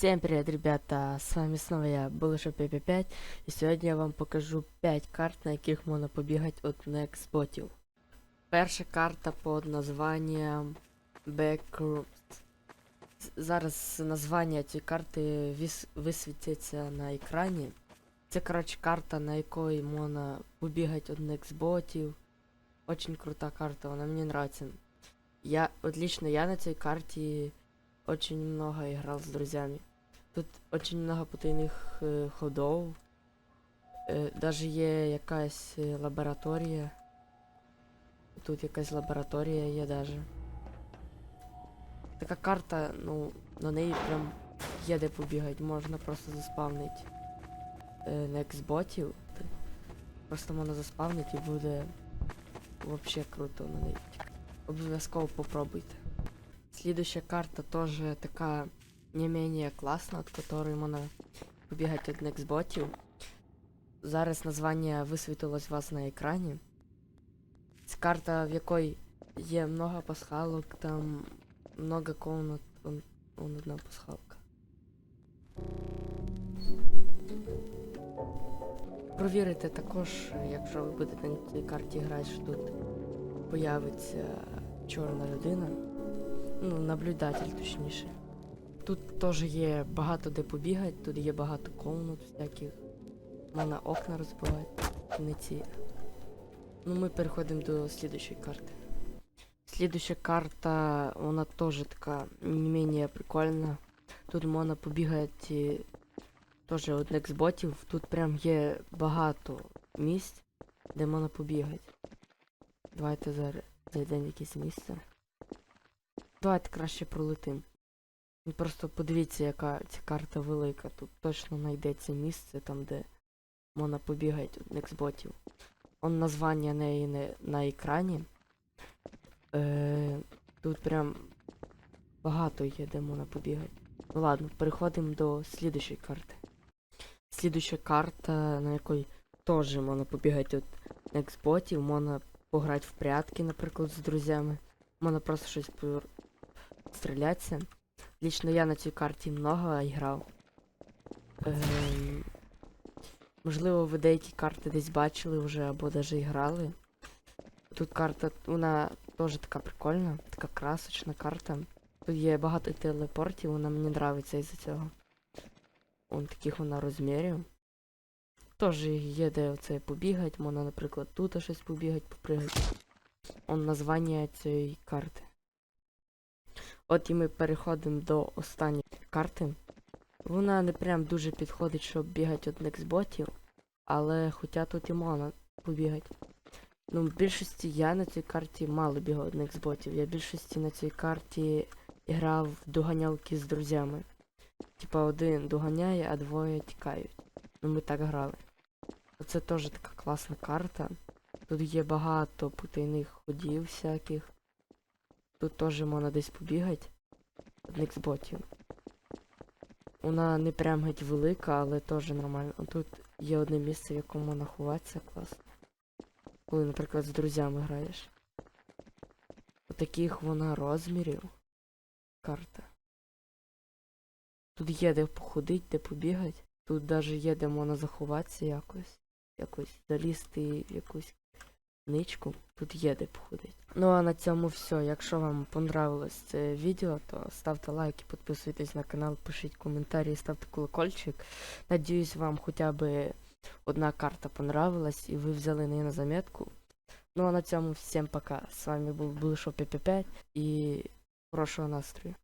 Всем привет, ребята! С вами снова я, Булыша PP5, и сегодня я вам покажу 5 карт, на яких можна побігати від Nextbotів. Перша карта під названням Backrooms. Зараз названня цієї карти віс- висвітиться на екрані. Це, коротше, карта, на якої можна побігати від Nextbotів. Очень крута карта, вона мені нравится. Я, вот лично я на цій карті очень много играл с друзьями. Тут очень много потайних е, ходов. Е, даже є якась е, лабораторія. Тут якась лабораторія є даже. Така карта, ну, на неї прям є де побігати, можна просто заспавнити е, нексботів. Просто можна заспавнити і буде вообще круто на неї. Обов'язково попробуйте. Следующая карта тоже такая не менее классная, от которой можна побігати від нексботів. Зараз названня висвітилось у вас на екрані. Це карта, в якої є много пасхалок, там много комнат, вон, вон одна пасхалка. Провірите також, якщо ви будете на цій карті грати, що тут появиться чорна людина. Ну, наблюдатель, точніше. Тут теж є багато де побігати, тут є багато комнат всяких. Можна окна розбивати. Не ці. Ну, ми переходимо до слідущої карти. Слідуща карта, вона теж така не менее прикольна. Тут можна побігати теж від нексботів. Тут прям є багато місць, де можна побігати. Давайте зараз зайдемо в якесь місце. Давайте краще пролетим. Ну, Просто подивіться, яка ця карта велика. Тут точно знайдеться місце там, де можна побігати нексботів. Он названня неї не на екрані. Е, тут прям багато є, де можна побігати. Ну ладно, переходимо до слідущої карти. Слідуща карта, на якій теж можна побігати від нексботів, можна пограти в прятки, наприклад, з друзями. Можна просто щось по- стрілятися. Лично я на цій карті много грав. Ем, можливо, ви деякі карти десь бачили вже або навіть грали. Тут карта, вона теж така прикольна, така красочна карта. Тут є багато телепортів, вона мені нравиться із-за цього. Он таких вона розмірів. Теж є де оце побігати, можна, наприклад, тут щось побігати, попригати. Он названня цієї карти. От і ми переходимо до останньої карти. Вона не прям дуже підходить, щоб бігати від нексботів, але хоча тут і можна побігати. Ну, в більшості я на цій карті мало бігав від нексботів. Я в більшості на цій карті грав в доганялки з друзями. Типа один доганяє, а двоє тікають. Ну ми так грали. Оце теж така класна карта. Тут є багато потайних ходів всяких. Тут теж можна десь побігати. Від нексботів. Вона не прям геть велика, але теж нормально. Тут є одне місце, в якому можна ховатися класно. Коли, наприклад, з друзями граєш. Отаких вона розмірів. Карта. Тут є де походити, де побігати. Тут навіть є де можна заховатися якось. Якось залізти в якусь ничку. Тут є де походити. Ну а на цьому все. Якщо вам понравилось це відео, то ставте лайки, підписуйтесь на канал, пишіть коментарі, ставте колокольчик. Надіюсь, вам хоча б одна карта понравилась і ви взяли неї на заметку. Ну а на цьому всім пока. З вами був Булишо ПП5 і хорошого настрою.